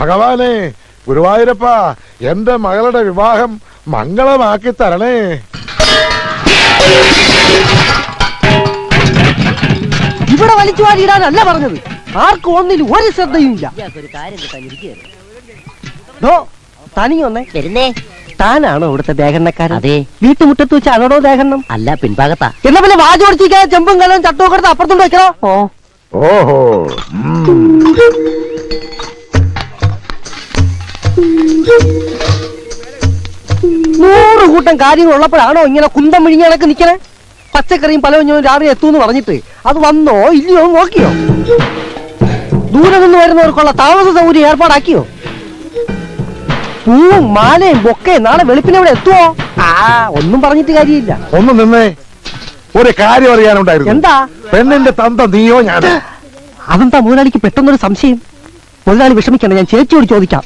ഭഗവാനെ ഗുരുവായൂരപ്പ എന്റെ മകളുടെ വിവാഹം മംഗളമാക്കി തരണേ. ഇവിടെ വലിച്ചു വാരിയിടാനല്ല പറഞ്ഞത്. ആർക്കും ഒന്നിൽ ഒരു ശ്രദ്ധയും ഇല്ല വരുന്നേ. താനാണോ ഇവിടുത്തെ ദേഹണ്ണക്കാരൻ? അതെ. വീട്ടുമുറ്റത്ത് അതോടോ ദേഹണ്ണം? അല്ല പിൻഭാഗത്താ. എന്നാ പിന്നെ വാചോടിച്ചിരിക്കാതെ ചെമ്പും കലവും ചട്ടവും എടുത്ത് അപ്പുറത്തോട്ട് വെക്കണോ? ഓഹോ. നൂറ് കൂട്ടം കാര്യങ്ങൾ ഉള്ളപ്പോഴാണോ ഇങ്ങനെ കുന്തം വിഴിഞ്ഞ കണക്ക് നിക്കണേ? പച്ചക്കറിയും പലവഞ്ഞും രാവിലെ എത്തൂന്ന് പറഞ്ഞിട്ട് അത് വന്നോ ഇല്ലയോ നോക്കിയോ? ദൂരെ നിന്ന് വരുന്നവർക്കുള്ള താമസ സൗകര്യം ഏർപ്പാടാക്കിയോ? പൂവും മാലയും ബൊക്കെ നാളെ വെളുപ്പിനെ ഇവിടെ എത്തുവോ? ആ ഒന്നും പറഞ്ഞിട്ട് കാര്യമില്ല. ഒന്നും നിന്നേ. ഒരു കാര്യം അറിയാനുണ്ടായിരുന്നു. എന്താ? പെണ്ണിന്റെ തന്ത നീയോ ഞാൻ അതെന്താ മുതലാളിക്ക് പെട്ടെന്നൊരു സംശയം? മുതലാളി വിഷമിക്കണ്ട ഞാൻ ചേച്ചിയോട് ചോദിക്കാം.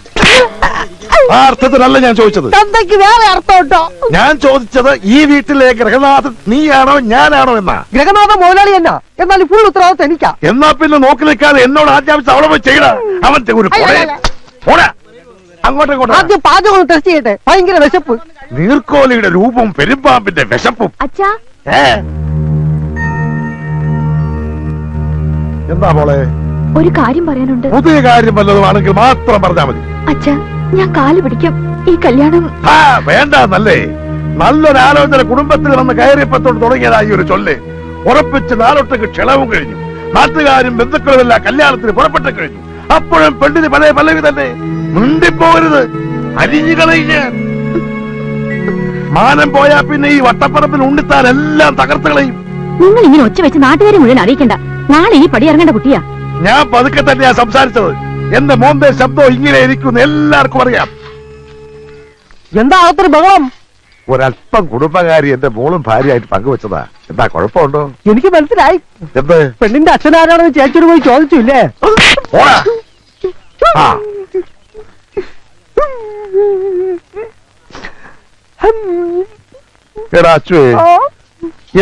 ആ അർത്ഥത്തിലല്ല ഞാൻ ചോദിച്ചത്. തന്തയ്ക്ക് വേറെ അർത്ഥം കേട്ടോ ഞാൻ ചോദിച്ചത് ഈ വീട്ടിലെ ഗ്രഹനാഥൻ നീയാണോ ഞാനാണോ എന്നാ? ഗ്രഹനാഥ മുതലാളി എന്നാ? എന്നാൽ ഫുൾ ഉത്തരവാദിത്തം എനിക്കാ. എന്നാ പിന്നെ നോക്കി നിൽക്കാതെ എന്നോട് ആജ്ഞാപിച്ച അവിടെ പോയി ചെയ്യണ അവന്റെ ഒരു കൊടേ. പോടാ. അങ്ങോട്ടും ഇങ്ങോട്ടും ആദ്യം പാചകം ടെസ്റ്റ് ചെയ്യട്ടെ. ഭയങ്കര വിശപ്പ്. നീർക്കോലിയുടെ രൂപവും പെരുമ്പാമ്പിന്റെ വിശപ്പും. അച്ഛാ. ഏ? എന്താ മോളെ? ഒരു കാര്യം പറയാനുണ്ട്. പുതിയ കാര്യം വല്ലതുമാണെങ്കിൽ മാത്രം പറഞ്ഞാൽ മതി. അച്ഛാ ഞാൻ കാൽ പിടിക്കും. ഈ കല്യാണം വേണ്ട നല്ലേ. നല്ലൊരു ആലോചന കുടുംബത്തിൽ വന്ന് കയറിപ്പത്തോട് തുടങ്ങിയതായി ഒരു ചൊല്ല്. ഉറപ്പിച്ച് നാലൊട്ടക്ക് ക്ഷണവും കഴിഞ്ഞു. നാട്ടുകാരും ബന്ധുക്കളും എല്ലാം കല്യാണത്തിന് പുറപ്പെട്ടു കഴിഞ്ഞു. അപ്പോഴും പെണ്ണിന് പല പല്ലവി തന്നെ. മുണ്ടിപ്പോകരുത്. അരിഞ്ഞു കളയുക മാനം പോയാ പിന്നെ ഈ വട്ടപ്പറപ്പിൽ ഉണ്ണിത്താൻ എല്ലാം തകർത്ത് കളയും. നിങ്ങൾ ഇങ്ങനെ ഒച്ച വെച്ച് നാട്ടുകാരെ മുഴുവൻ അറിയിക്കണ്ട. നാളെ ഈ പടി ഇറങ്ങേണ്ട കുട്ടിയാ. ഞാൻ പതുക്കെ തന്നെയാ സംസാരിച്ചത്. എന്റെ മോന്റെ ശബ്ദം ഇങ്ങനെ ഇരിക്കുന്നു എല്ലാവർക്കും അറിയാം. എന്താ അകത്തൊരു ബഹളം? ഒരല്പം കുടുംബകാരി എന്റെ മോളും ഭാര്യയായിട്ട് പങ്കുവെച്ചതാ. എന്താ കുഴപ്പമുണ്ടോ? എനിക്ക് മനസ്സിലായി. എന്ത്? പെണ്ണിന്റെ അച്ഛനാരാണെന്ന് ചേച്ചിയോട് പോയി ചോദിച്ചു ഇല്ലേ പോടാ. ആ. എടാ അച്ചുവേ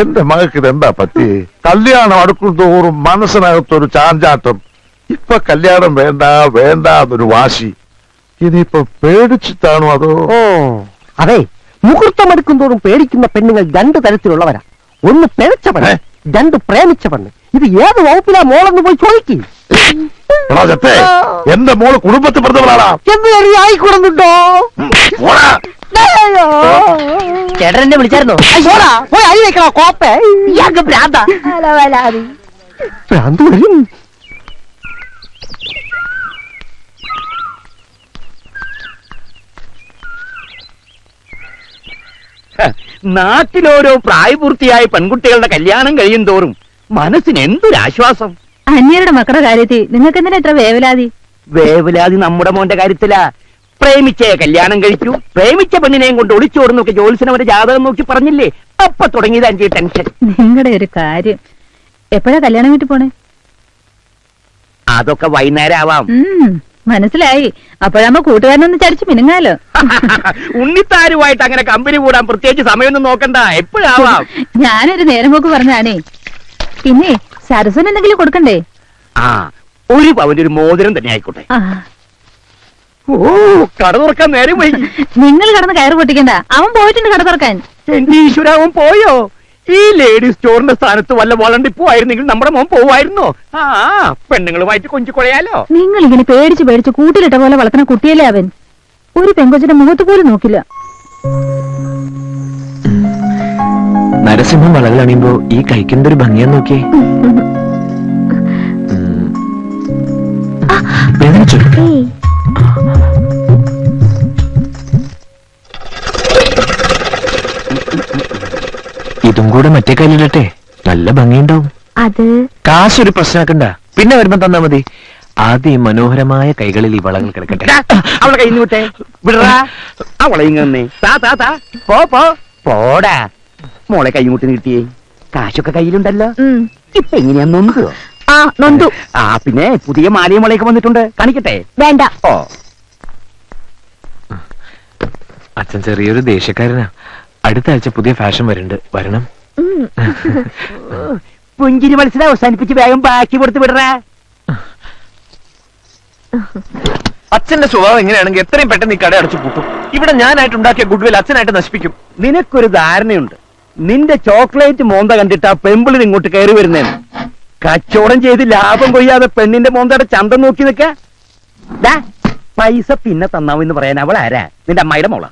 എന്റെ മകൾക്ക് ഇതെന്താ പറ്റി? കല്യാണം അടുക്കും തോറും മനസ്സിനകത്തൊരു ചാഞ്ചാട്ടം. ഇപ്പൊ കല്യാണം വേണ്ട വേണ്ട എന്നൊരു വാശി. ഇനിയിപ്പൊ പേടിച്ചിട്ടാണോ അതോ? ഓ അതെ. മുഹൂർത്തമെടുക്കും തോറും പേടിക്കുന്ന പെണ്ണുങ്ങൾ രണ്ട് തരത്തിലുള്ളവരാ. ഒന്ന് പിഴച്ച പെണ്ണ് രണ്ട് പ്രേമിച്ച പെണ്ണ് ഇത് ഏത് വകുപ്പിലാ മോളെന്ന് പോയി ചോദിക്കും. എടാ ചത്തേ എന്റെ മോൾ കുടുംബത്തിൽ പറഞ്ഞവളാടാ എന്ന് കരുതി ആയിക്കൂടുന്നുണ്ടോ. ചേട്ടൻ എന്നെ വിളിച്ചായിരുന്നോ? പോയി അരി വെക്കണോ? കോപ്പേ ഭ്രാന്ത. ഭ്രാന്ത് വരും നാട്ടിലോരോ പ്രായപൂർത്തിയായ പെൺകുട്ടികളുടെ കല്യാണം കഴിയും തോറും മനസ്സിന് എന്തൊരാശ്വാസം? അന്യരുടെ മക്കളുടെ കാര്യത്തിൽ നിങ്ങൾക്ക് എന്തിനാ ഇത്ര വേവലാതി? വേവലാതി നമ്മുടെ മോന്റെ കാര്യത്തിലാ. പ്രേമിച്ചേ കല്യാണം കഴിച്ചു പ്രേമിച്ച പെണ്ണിനെയും കൊണ്ട് ഒളിച്ചോടും നോക്കി ജോത്സനവരെ ജാതകം നോക്കി പറഞ്ഞില്ലേ? അപ്പൊ തുടങ്ങിയത് അഞ്ച് ടെൻഷൻ. നിങ്ങളുടെ ഒരു കാര്യം. എപ്പോഴാ കല്യാണം വീട്ടിൽ പോണേ? അതൊക്കെ വൈകുന്നേരം ആവാം. മനസ്സിലായി. അപ്പോഴാകുമ്പോ കൂട്ടുകാരനൊന്ന് ചടിച്ചു മിനുങ്ങാലോ. ഉണ്ണിത്താരുമായിട്ട് അങ്ങനെ കമ്പനി കൂടാൻ പ്രത്യേകിച്ച് സമയമൊന്നും നോക്കണ്ട. എപ്പോഴാവാം? ഞാനൊരു നേരം പോക്ക് പറഞ്ഞാണേ. പിന്നെ സരസന് എന്തെങ്കിലും കൊടുക്കണ്ടേ? ആ ഒരു പവന്റെ ഒരു മോതിരം തന്നെ ആയിക്കോട്ടെ. ഓ കട തുറക്കാൻ നേരം വൈകി. നിങ്ങൾ കടന്ന് കയറ് പൊട്ടിക്കണ്ട. അവൻ പോയിട്ടുണ്ട് കട തുറക്കാൻ. എന്റെ ഈശ്വരാവൻ പോയോ? ഈ ലേഡി സ്റ്റോറിന്റെ സ്ഥാനത്ത് വല്ല വളണ്ടി ആയിരുന്നെങ്കിൽ നമ്മുടെ മോൻ പോവായിരുന്നോ? ആ പെണ്ണുങ്ങളുമായിട്ട് കൊഞ്ചു കുഴയാലോ നിങ്ങൾ ഇങ്ങനെ പേടിച്ച് പേടിച്ച് കൂട്ടിലിട്ട പോലെ വളർത്തുന്ന കുട്ടിയല്ലേ അവൻ? ഒരു പെങ്കൊച്ചിന്റെ മുഖത്ത് പോലും നോക്കില്ല. നരസിംഹം വളകളണിയുമ്പോ ഈ കഴിക്കുന്നത് ഒരു ഭംഗിയാ നോക്കിയേ. വേദനിച്ചോ? ഇതും കൂടെ മറ്റേ കയ്യിലിടട്ടെ. നല്ല ഭംഗിയുണ്ടാവും. അത്? കാശൊരു പ്രശ്നമാക്കണ്ട. പിന്നെ വരുമ്പോ തന്നാ മതി. ആദ്യം മനോഹരമായ കൈകളിൽ ഈ വളകൾ കിടക്കട്ടെ. അവളെ കയ്യിൽ വിട്ടേ വിട്ടെ. വിടറാ. അവളെ ഇങ്ങനെ താ താ താ. പോ പോ. പോടാ. മോളെ കൈ മുട്ടി നീട്ടിയേ കാശൊക്കെ കയ്യിലുണ്ടല്ലോ. ഇപ്പൊ എങ്ങനെയാ നൊന്തോ ആ നൊന്തു. ആ പിന്നെ പുതിയ മാലയും വളയൊക്കെ വന്നിട്ടുണ്ട്. കാണിക്കട്ടെ? വേണ്ട. ഓ. അച്ഛൻ ചെറിയൊരു ദേഷ്യക്കാരനാ. അടുത്ത ആഴ്ച പുതിയ ഫാഷൻ വരുന്നുണ്ട്. വരണം. പുഞ്ചിരി മത്സരം അവസാനിപ്പിച്ച് വേഗം ബാക്കി കൊടുത്ത് വിടറ. അച്ഛന്റെ സ്വഭാവം എങ്ങനെയാണെങ്കിൽ എത്രയും പെട്ടെന്ന് ഈ കട അടച്ചു പൂട്ടും ഇവിടെ ഞാനായിട്ട് ഉണ്ടാക്കിയ ഗുഡ്വിൽ അച്ഛനായിട്ട് നശിപ്പിക്കും. നിനക്കൊരു ധാരണയുണ്ട്. നിന്റെ ചോക്ലേറ്റ് മോന്ത കണ്ടിട്ട് ആ പെമ്പിളിന് ഇങ്ങോട്ട് കയറി വരുന്നേന്ന് കച്ചവടം ചെയ്ത് ലാഭം കൊയ്യാതെ പെണ്ണിന്റെ മോന്തയുടെ ചന്തം നോക്കി നിൽക്കാ. പൈസ പിന്നെ തന്നാവെന്ന് പറയാൻ അവൾ ആരാ നിന്റെ അമ്മയുടെ മോള.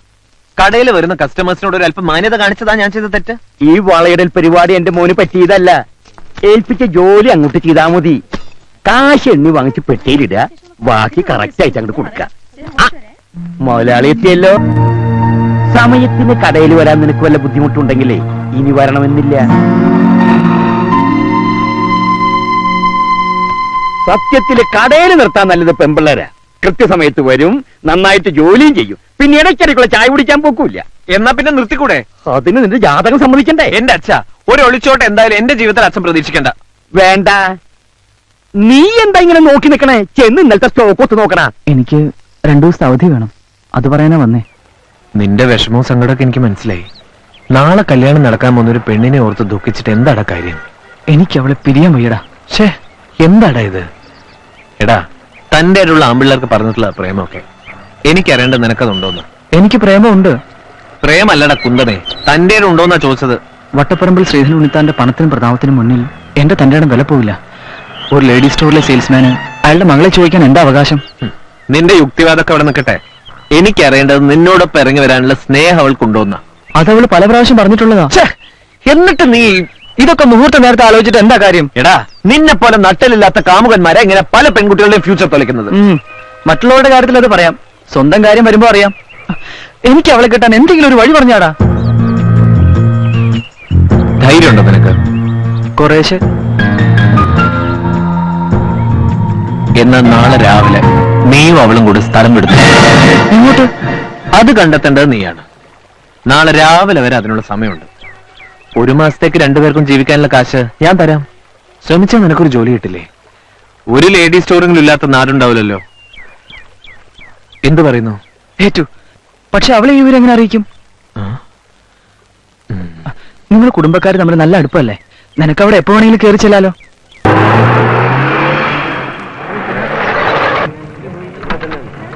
കടയിൽ വരുന്ന കസ്റ്റമേഴ്സിനോട് ഒരു അല്പം മാന്യത കാണിച്ചതാ ഞാൻ ചെയ്ത തെറ്റ്? ഈ വളയിടൽ പരിപാടി എന്റെ മോന് പറ്റിയതല്ല. ഏൽപ്പിച്ച ജോലി അങ്ങോട്ട് ചെയ്താ മതി. കാശ് എണ്ണി വാങ്ങിച്ച് പെട്ടിയിലിടുക. ബാക്കി കറക്റ്റ് ആയിട്ട് അങ്ങോട്ട് കൊടുക്ക മുതലാളി എത്തിയല്ലോ. സമയത്തിന് കടയിൽ വരാൻ നിനക്ക് വല്ല ബുദ്ധിമുട്ടുണ്ടെങ്കിലേ ഇനി വരണമെന്നില്ല. സത്യത്തിൽ കടയിൽ നിർത്താൻ നല്ലത് പെമ്പിള്ളേരാ കൃത്യസമയത്ത് വരും നന്നായിട്ട് ജോലിയും ചെയ്യും. പിന്നെ ഇടയ്ക്കിടയ്ക്കുള്ള ചായ കുടിക്കാൻ പോക്കൂല എന്നാ പിന്നെ നിർത്തിക്കൂടെ? അതിന് നിന്റെ ജാതകം സമ്മതിക്കണ്ടേ? എന്റെ അച്ഛ ഒരു ഒളിച്ചോട്ട് എന്തായാലും എന്റെ ജീവിതത്തിൽ അച്ഛൻ പ്രതീക്ഷിക്കണ്ട. വേണ്ട. നീ എന്താ ഇങ്ങനെ നോക്കി നിക്കണേ? ചെന്ന് ഇന്നലത്തെ സ്റ്റോക്ക് ഒത്ത് നോക്കണ എനിക്ക് രണ്ടു ദിവസത്തെ അവധി വേണം. അത് പറയാനാ വന്നേ. നിന്റെ വിഷമവും സങ്കടമൊക്കെ എനിക്ക് മനസ്സിലായി. നാളെ കല്യാണം നടക്കാൻ പോകുന്ന ഒരു പെണ്ണിനെ ഓർത്ത് ദുഃഖിച്ചിട്ട് എന്താടാ കാര്യം? എനിക്ക് അവളെ പിരിയാൻ വയ്യടാ. ഷേ എന്താടാ ഇത്? എടാ തന്റെ ആയിട്ടുള്ള ആമ്പിള്ളേർക്ക് പറഞ്ഞിട്ടുള്ള പ്രേമമൊക്കെ. എനിക്കറിയേണ്ട നിനക്കതുണ്ടോന്ന്? എനിക്ക് പ്രേമമുണ്ട്. പ്രേമല്ലട കുന്തമേ. തന്റെ ഉണ്ടോന്നാ ചോദിച്ചത്? വട്ടപ്പറമ്പിൽ ശ്രീധരൻ ഉണ്ണിത്താന്റെ പണത്തിനും പ്രതാപത്തിനും മുന്നിൽ എന്റെ തന്റെ ഇടം വില പോവില്ല. ഒരു ലേഡി സ്റ്റോറിലെ സെയിൽസ്മാന് അയാളുടെ മകളെ ചോദിക്കാൻ എന്താ അവകാശം. നിന്റെ യുക്തിവാദമൊക്കെ അവിടെ നിൽക്കട്ടെ. എനിക്കറിയേണ്ടത് നിന്നോടൊപ്പം ഇറങ്ങി വരാനുള്ള സ്നേഹം അവൾക്കുണ്ടോന്നാ. അതവൾ പല പ്രാവശ്യം പറഞ്ഞിട്ടുള്ളതാ. എന്നിട്ട് നീ ഇതൊക്കെ മുഹൂർത്ത നേരത്തെ ആലോചിച്ചിട്ട് എന്താ കാര്യം? എടാ നിന്നെ പോലെ നട്ടലില്ലാത്ത കാമുകന്മാരെ ഇങ്ങനെ പല പെൺകുട്ടികളുടെയും ഫ്യൂച്ചർ തൊലക്കുന്നത് ഉം. മറ്റുള്ളവരുടെ കാര്യത്തിൽ അത് പറയാം. സ്വന്തം കാര്യം വരുമ്പോ അറിയാം. എനിക്ക് അവളെ കിട്ടാൻ എന്തെങ്കിലും ഒരു വഴി പറഞ്ഞാടാ. ധൈര്യമുണ്ടോ നിനക്ക്? കുറേശ്ശെ. എന്നാ നാളെ രാവിലെ നീയും അവളും കൂടി സ്ഥലം വിടുന്നു ഇങ്ങോട്ട് അത് കണ്ടെത്തേണ്ടത് നീയാണ്. നാളെ രാവിലെ വരെ അതിനുള്ള സമയമുണ്ട്. ഒരു മാസത്തേക്ക് രണ്ടുപേർക്കും ജീവിക്കാനുള്ള കാശ് ഞാൻ തരാം. ശ്രമിച്ചാൽ നിനക്കൊരു ജോലി കിട്ടില്ലേ? ഒരു ലേഡി സ്റ്റോറിംഗിലും ഇല്ലാത്ത നാടുണ്ടാവില്ലല്ലോ. എന്തു പറയുന്നു? ഏറ്റു പക്ഷെ അവളെ ഈ വിവരം എങ്ങനെ അറിയിക്കും? നിങ്ങളുടെ കുടുംബക്കാർ തമ്മിൽ നല്ല അടുപ്പല്ലേ? നിനക്ക് അവിടെ എപ്പോ വേണമെങ്കിലും കയറി ചെല്ലാലോ?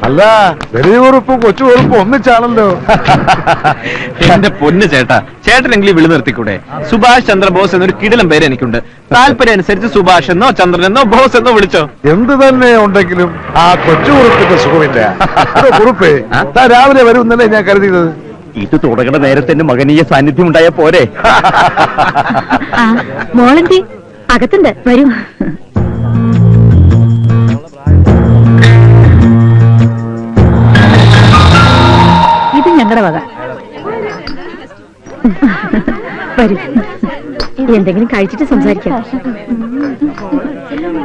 അല്ല. വലിയ കുറിപ്പും കൊച്ചു കുറിപ്പും ഒന്നിച്ചാണല്ലോ. എന്റെ പൊന്ന് ചേട്ടാ ചേട്ടനെങ്കിലും വിളി നിർത്തിക്കൂടെ? സുഭാഷ് ചന്ദ്രബോസ് എന്നൊരു കിടിലം പേര് എനിക്കുണ്ട്. താല്പര്യം അനുസരിച്ച് സുഭാഷ് എന്നോ ചന്ദ്രൻ എന്നോ ബോസ് എന്നോ വിളിച്ചോ. എന്ത് തന്നെ ഉണ്ടെങ്കിലും ആ കൊച്ചു കുറിപ്പിന്റെ സുഖമില്ല കുറിപ്പേ? രാവിലെ വരുമെന്നല്ലേ ഞാൻ കരുതിയത്. ഇത് തുടങ്ങണ നേരത്തെ മകനീയ സാന്നിധ്യം ഉണ്ടായ പോരെ. മോളെന്തി? അകത്തുണ്ട് വരൂ. എന്തെങ്കിലും കഴിച്ചിട്ട് സംസാരിക്കാം.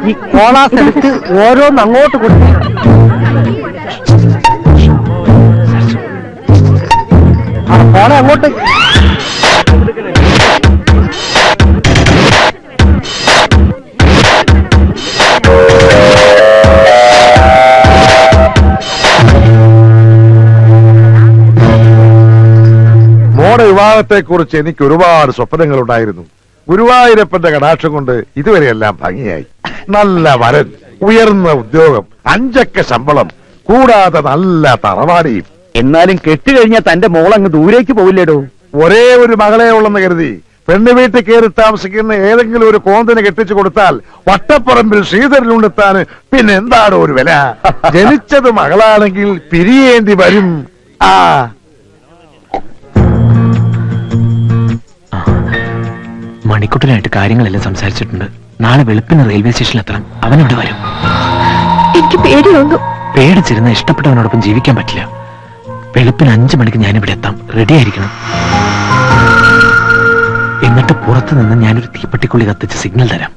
ഈ കോളാസ് എടുത്ത് ഓരോന്ന് അങ്ങോട്ട് കൊടുത്തു ആ, പോണെ അങ്ങോട്ട്. മോടെ കുറിച്ച് എനിക്ക് ഒരുപാട് സ്വപ്നങ്ങൾ ഉണ്ടായിരുന്നു ഗുരുവായൂരപ്പന്റെ കടാക്ഷം കൊണ്ട് ഇതുവരെയെല്ലാം ഭംഗിയായി. നല്ല വരൻ ഉയർന്ന ഉദ്യോഗം അഞ്ചക്ക ശമ്പളം കൂടാതെ നല്ല തറവാടിയും. എന്നാലും കെട്ടുകഴിഞ്ഞാൽ തന്റെ മോൾ അങ്ങ് ദൂരേക്ക് പോവില്ലേടോ? ഒരേ ഒരു മകളെ ഉള്ളെന്ന് കരുതി. പെണ്ണു വീട്ടിൽ കയറി താമസിക്കുന്ന ഏതെങ്കിലും ഒരു കോന്തിന് കെട്ടിച്ചു കൊടുത്താൽ വട്ടപ്പറമ്പിൽ ശ്രീധരനുണ്ടെത്താന് പിന്നെ എന്താണ് ഒരു വില? ജനിച്ചത് മകളാണെങ്കിൽ പിരിയേണ്ടി വരും. ആ മണിക്കുട്ടനായിട്ട് കാര്യങ്ങളെല്ലാം സംസാരിച്ചിട്ടുണ്ട്. നാളെ വെളുപ്പിന് റെയിൽവേ സ്റ്റേഷനിൽ എത്തണം. അവനവിടെ വരും. എനിക്ക് പേടിയുണ്ട്. പേടിച്ചിരുന്ന ഇഷ്ടപ്പെട്ടവനോടൊപ്പം ജീവിക്കാൻ പറ്റില്ല. വെളുപ്പിന് അഞ്ചു മണിക്ക് ഞാനിവിടെ ഇവിടെ എത്താം. റെഡി ആയിരിക്കണം. എന്നിട്ട് പുറത്തു നിന്ന് ഞാനൊരു തീപ്പട്ടിക്കുള്ളി കത്തിച്ച് സിഗ്നൽ തരാം.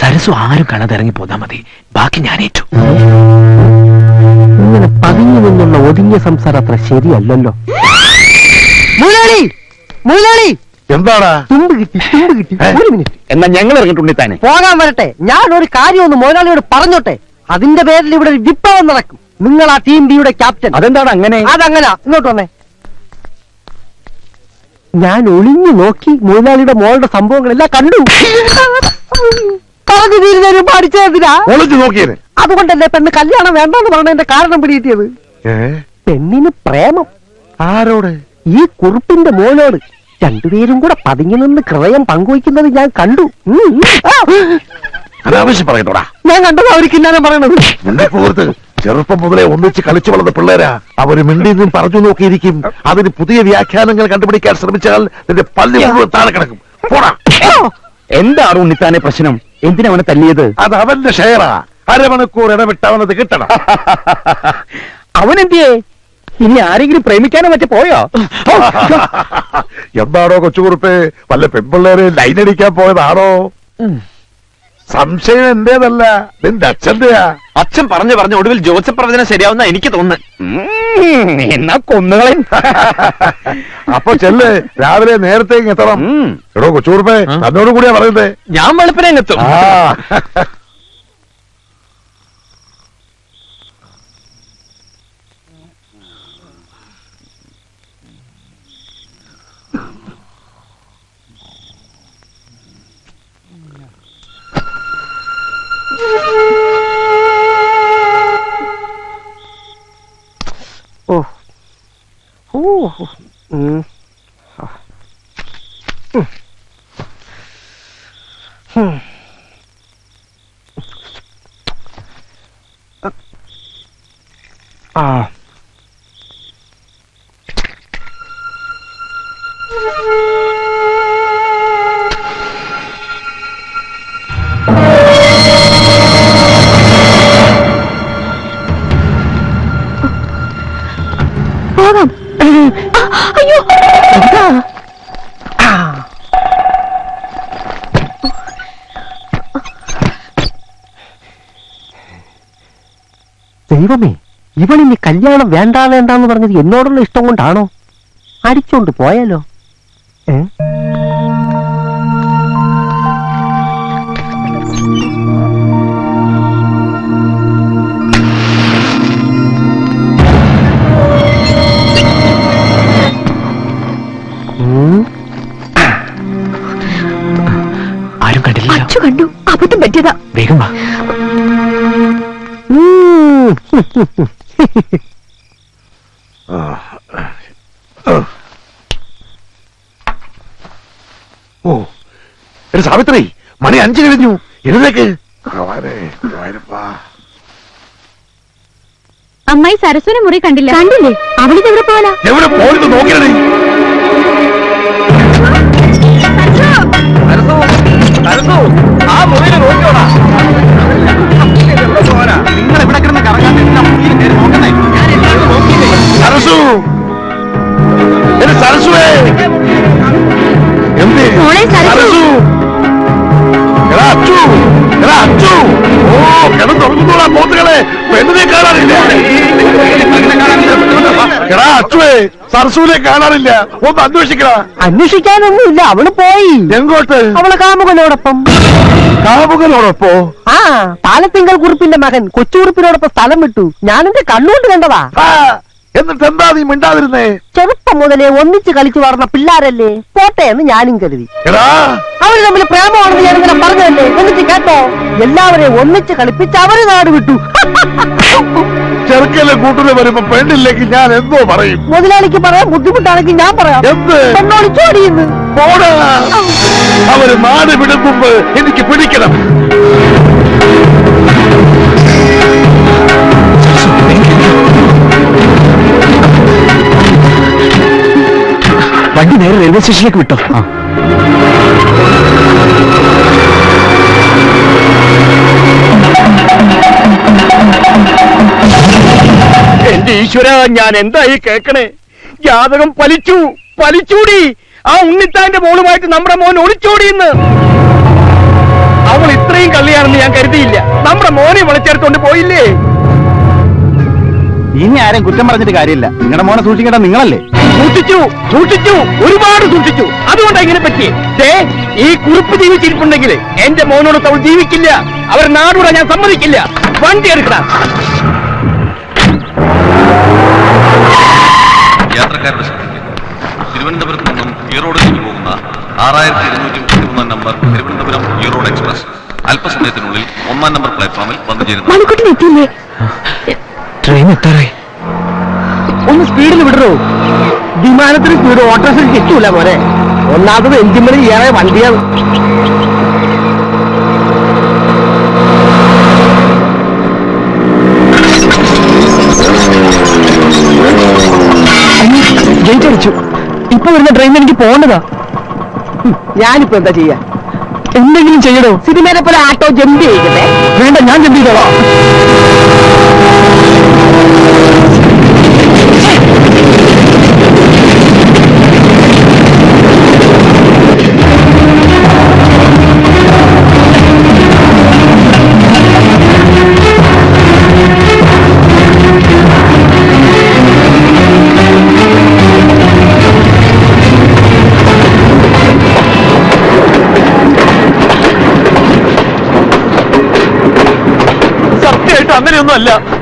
സരസു ആരും കാണാതെ ഇറങ്ങി പോന്നാ മതി. ബാക്കി ഞാനേറ്റു. ഏറ്റു ഇങ്ങനെ പതിഞ്ഞു നിന്നുള്ള ഒതുങ്ങിയ സംസാരം അത്ര ശരിയല്ലല്ലോ. മുതലാളി! മുതലാളി! എന്താടാ? തുമ്പ് കിട്ടി തുമ്പ് കിട്ടി. ഒരു മിനിറ്റ്. എന്നാ ഞങ്ങൾ ഇറങ്ങിട്ടുണ്ട് താനെ. പോകാൻ വരട്ടെ. ഞാൻ ഒരു കാര്യം ഒന്ന് മുതലാളിയോട് പറഞ്ഞോട്ടെ? അതിന്റെ പേരിൽ ഇവിടെ ഒരു വിപ്ലവം നടക്കും. നിങ്ങൾ ആ ടീം ബിയുടെ ക്യാപ്റ്റൻ അതെന്താണ് അങ്ങനെ? അതങ്ങനെ. ഇങ്ങോട്ട് വന്നേ. ഞാൻ ഒളിഞ്ഞു നോക്കി മുതലാളിയുടെ മോളുടെ സംഭവങ്ങളെല്ലാം കണ്ടു. പറഞ്ഞു തീരുന്നതിന് പഠിച്ചതിനാ ഒളിച്ചു നോക്കിയേനെ അതുകൊണ്ടല്ലേ പെണ്ണ് കല്യാണം വേണ്ടെന്ന് പറഞ്ഞതിന്റെ കാരണം പിടികിട്ടിയത്? പെണ്ണിന് പ്രേമം. ആരോട്? ഈ കുറുപ്പിന്റെ മോനോട് രണ്ടുപേരും കൂടെ പതിങ്ങി നിന്ന് ഹൃദയം പങ്കുവയ്ക്കുന്നത് ഞാൻ കണ്ടു. അനാവശ്യം ഞാൻ കണ്ടത് അവർക്കില്ലാതെ പറയണത്. എന്റെ സുഹൃത്ത് ചെറുപ്പം മുതലേ ഒന്നിച്ച് കളിച്ചു വളർന്ന പിള്ളേരാ. അവർ മിണ്ടി നിന്നും പറഞ്ഞു നോക്കിയിരിക്കും. അതിന് പുതിയ വ്യാഖ്യാനങ്ങൾ കണ്ടുപിടിക്കാൻ ശ്രമിച്ചാൽ നിന്റെ പല്ലി മുഴുവൻ താഴെ കിടക്കും. പോടാ. എന്താണ് ഉണ്ണിത്താനെ പ്രശ്നം? എന്തിനാ അവനെ തല്ലിയത്? അത് അവന്റെ ഷെയറാ. അരമണിക്കൂർ ഇടവിട്ട് അവനത് കിട്ടണം. അവനെന്തിയേ? ഇനി ആരെങ്കിലും പ്രേമിക്കാനോ മറ്റേ പോയോ? എന്താണോ കൊച്ചുകുറുപ്പേ? വല്ല പെൺപിള്ളേരെ ലൈനടിക്കാൻ പോയതാണോ? സംശയം എന്റേതല്ല നിന്റെ അച്ഛന്റെയാ. അച്ഛൻ പറഞ്ഞു പറഞ്ഞ ഒടുവിൽ ജോസഫ് പ്രവചനം ശരിയാവുന്ന എനിക്ക് തോന്നുന്നു. എന്നാ കൊന്നുകളെ അപ്പൊ ചെല്ല് രാവിലെ നേരത്തെ ഇങ്ങ് എത്തണം. എടോ കൊച്ചുകുറുപ്പേ അതോടുകൂടിയാ തന്നോട് കൂടിയാ പറയുന്നത് ഞാൻ വെളുപ്പിനെ എത്തും. ആ ഇവളിനി കല്യാണം വേണ്ട വേണ്ടാന്ന് പറഞ്ഞത് എന്നോടുള്ള ഇഷ്ടം കൊണ്ടാണോ? അടിച്ചോണ്ട് പോയാലോ? ഏ? ആരും കണ്ടില്ല അച്ചു കണ്ടു. അബദ്ധം പറ്റിയതാ. വേഗം വാ. ഓ എടി സാവിത്രി മണി അഞ്ചു കഴിഞ്ഞു. എഴുന്നേക്ക്. അമ്മായി സരസ്വന മുറി കണ്ടില്ല. കണ്ടില്ലേ? അവളിത് എവിടെ പോവാനാ? എവിടെ പോയിട്ട് നോക്കിയടി. ആ മുറിയിൽ നോക്കിയോടാ. നിങ്ങൾ ഇവിടെ കിടന്ന് കറങ്ങാൻ നോക്കണേ സരസു. സരസുവേ എന്ത് സരസു. എടാ അച്ചു. എടാ അച്ചു. ഓ കിടന്നുറങ്ങുന്നോളാ പോത്തുകളെ. പെണ്ണിനെ കാണാനില്ല? എടാ അച്ചുവേ സരസുവിനെ കാണാനില്ല ഒന്ന് അന്വേഷിക്കടാ. അന്വേഷിക്കാനൊന്നുമില്ല അവൾ പോയി. എങ്കോട്ട് അവൾ കാമുകനോടൊപ്പം. കാമുകനോടൊപ്പോ? ആ പാലത്തിങ്കൽ കുറിപ്പിന്റെ മകൻ കൊച്ചുകുറിപ്പിനോടൊപ്പം സ്ഥലം വിട്ടു. ഞാൻ എന്റെ കണ്ണുകൊണ്ട് കണ്ടതാ? എന്നിട്ട് എന്താ നീ മിണ്ടാതിരുന്നേ? ചെറുപ്പം മുതലേ ഒന്നിച്ച് കളിച്ചു വളർന്ന പിള്ളാരല്ലേ? പോട്ടെ എന്ന് ഞാനും കരുതി. അവർ തമ്മിൽ പ്രേമമാണെന്ന് ഞാൻ ഇങ്ങനെ പറഞ്ഞതല്ലേ? എന്നിട്ട് കേട്ടോ എല്ലാവരെയും ഒന്നിച്ച് കളിപ്പിച്ച് അവർ നാട് വിട്ടു. ചെറുക്കലെ കൂട്ടിന് വരുമ്പോ പെണ്ണില്ലെങ്കിൽ ഞാൻ എന്തോ പറയും? മുതലാളിക്ക് പറയാൻ ബുദ്ധിമുട്ടാണെങ്കിൽ ഞാൻ പറയാം. എന്ത്? പെണ്ണോട് ചോടിയെന്ന് പോടാ. അവർ നാട് വിടും മുമ്പ് എനിക്ക് പിടിക്കണം. വണ്ടി നേരെ റെയിൽവേ സ്റ്റേഷനിലേക്ക് വിട്ടോ? എന്റെ ഈശ്വര ഞാൻ എന്തായി കേക്കണേ? ജാതകം പലിച്ചു പലിച്ചൂടി ആ ഉണ്ണിത്താന്റെ മോളുമായിട്ട് നമ്മുടെ മോൻ ഒളിച്ചോടിയെന്ന് അവൾ ഇത്രയും കള്ളിയാണെന്ന് ഞാൻ കരുതിയില്ല. നമ്മുടെ മോനെ വിളിച്ചെടുത്തോണ്ട് പോയില്ലേ? ഇനി ആരും കുറ്റം പറഞ്ഞിട്ട് കാര്യമില്ല. നിങ്ങളുടെ മോനെ സൂക്ഷിക്കേണ്ട നിങ്ങളല്ലേ? സൂക്ഷിച്ചു സൂക്ഷിച്ചു ഒരുപാട് സൂക്ഷിച്ചു. അതുകൊണ്ടാ ഇങ്ങനെ പറ്റി ഈ കുറിപ്പ് ജീവിച്ചിരിപ്പുണ്ടെങ്കിൽ എന്റെ മോനോട് അവൾ ജീവിക്കില്ല. അവർ നാടോടെ ഞാൻ സമ്മതിക്കില്ല. വണ്ടി എടുക്കണം യാത്രക്കാരുടെ ശ്രദ്ധിക്കും തിരുവനന്തപുരത്ത് നിന്നും ഈറോഡിലേക്ക് പോകുന്ന ആറായിരത്തി ഇരുന്നൂറ്റി മുപ്പത്തിമൂന്നാം നമ്പർ തിരുവനന്തപുരം ഈറോഡ് എക്സ്പ്രസ്. അല്പസമയത്തിനുള്ളിൽ ഒന്നാം നമ്പർ പ്ലാറ്റ്ഫോമിൽ വന്നു ചേരുന്നു. ട്രെയിൻ എത്താറായി. ഒന്ന് സ്പീഡിൽ വിടറോ. വിമാനത്തിന് സ്പീഡ് ഓട്ടോസിൽ കിട്ടൂല പോലെ ഒന്നാമത് എഞ്ചിൻ ഏറെ വണ്ടിയാണ്. ഗേറ്റ് അടിച്ചു. ഇപ്പൊ വരുന്ന ട്രെയിൻ എനിക്ക് പോകേണ്ടതാ. ഞാനിപ്പോ എന്താ ചെയ്യാ? എന്തെങ്കിലും ചെയ്യടോ. സിനിമയെ പോലെ ആട്ടോ ജമ്പ് ചെയ്യിക്കട്ടെ വേണ്ട ഞാൻ ജമ്പ് ചെയ്തോളാം. അല്ല.